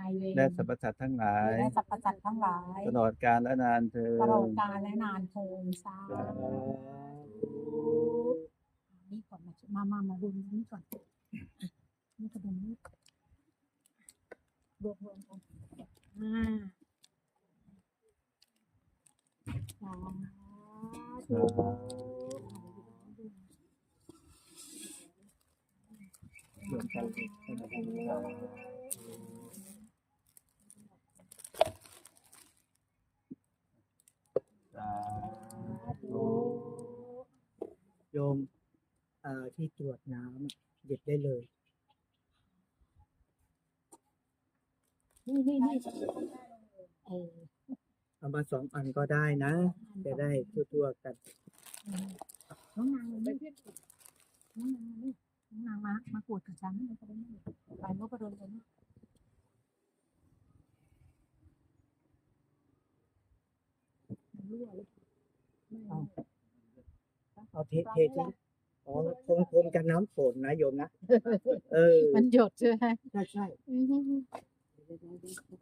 นายเวรและสรรพสัตว์ทั้งหลาย และสรรพสัตว์ทั้งหลายตลอดกาลและนานเธอตลอดญกาลและนานเทินสาธุนี่ก่อนมามามามาดูนี่ก่อนนี่กระดุมนี่รวมรวมกันอ่าสาธุรวมกันเป็นพระพุท ธเจ้าสาธุโยมเอ่อที่ตรวจน้ำอะหยิบได้เลย นี่นี่นี่เออเอามาสองอันก็ได้นะ จะได้ทั่วๆกันน้องนางมานี่น้องนางมานี่น้องนางมามากวดกับฉันนี่ก็ได้นี่ไปโน้ก็เดินไปนี่มันรั่วเลยไม่เอาไม่เอาเทเททิ้งอ๋อคงคงจะน้ำฝนนะโยมนะ เออ มันหยดใช่ไหมใช่ใช่อือฮึ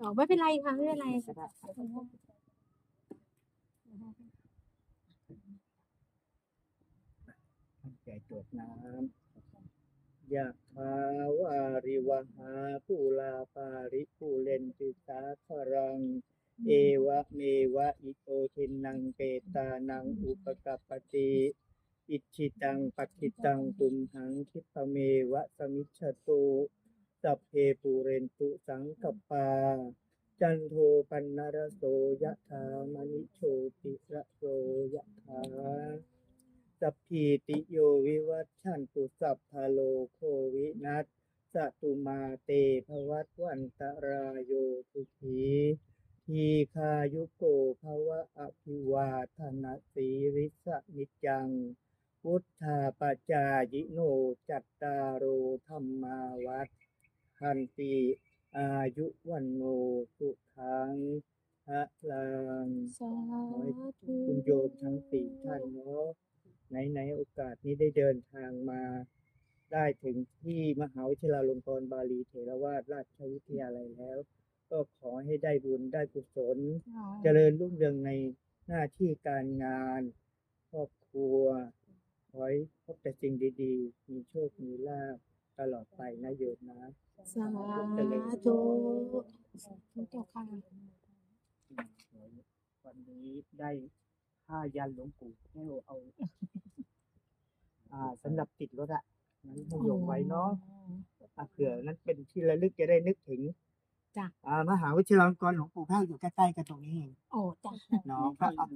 อ๋อไม่เป็นไรค่ะไม่เป็นไรตั้งใจตรวจน้ำยะคาวาริวหาผู้ลาปาริผู้เลนติสาครัง เอวะเมวะอิโตทินังเปตานังอุปกัปปติอิชิตังปัจิตังตุมหังคิปเมวะสมิชตุสัพเพปูเรนตุสังกปา จันโทปันนรโสยะถามณิโชติระโสยะถาสัพพีติโยวิวัชชันตุสัพพโลโควินัสสตุมาเตภวัตวันตรายโยสุขี ทีคายุโกภวะอภิวาทนาสีริสนิจัง พุทธาปจายิโนจัตตารโอธรรมาวัฏทันติอายุวันโนสุขังพระลังสาธุคุณโยมทั้งสี่ท่านเนาะในในโอกาสนี้ได้เดินทางมา ได้ถึงที่มหาวิทยาลัยลงกรณ์บาลีเถรวาทราชวิทยาลัยแล้ว ก็ขอให้ได้บุญได้กุศล เจริญรุ่งเรืองในหน้าที่การงานครอบครัว ขอให้พบแต่สิ่งดีๆ มีโชค มีลาภตลอดไปนะโยมนะสาธุทุกเจ้าค่ะวันนี้ได้ผ้ายันหลวงปู่แก้วเอา อ่าสำหรับติดรถอะนั้นให้โยมไว้เนาะอะเผื่อนั้นเป็นที่ระลึกจะได้นึกถึง จ้ะ อ่ามหาวิทยาลัยกรณ์หลวงปู่แพ้วอยู่ใกล้ๆกันตรงนี้เองโอ้จ้ะเนาะก็เอา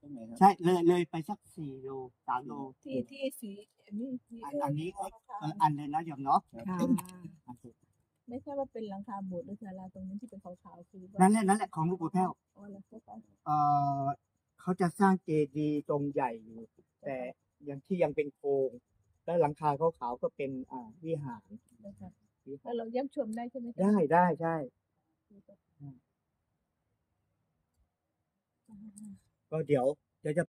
ตรงไหนครับใช่เลยเลยไปสักสี่โลสามโลที่ที่สีอันนี้สีอันอันนี้ก็เอออันเลยนะโยมเนาะค่ะอะสิไม่ใช่ว่าเป็นหลังคาโบสถ์หรือศาลาตรงนี้ที่เป็นขาวๆคือว่านั่นแหละนั่นแหละของหลวงปู่แพ้วอ๋อแล้วก็ไปเอ่อเขาจะสร้างเจดีย์ตรงใหญ่อยู่แต่ยังที่ยังเป็นโครงและหลังคาขาวๆก็เป็นอ่าวิหารนะคะ แล้วเราเยี่ยมชมได้ใช่ไหมคะได้ได้ใช่ก็เดี๋ยวเดี๋ยวจะ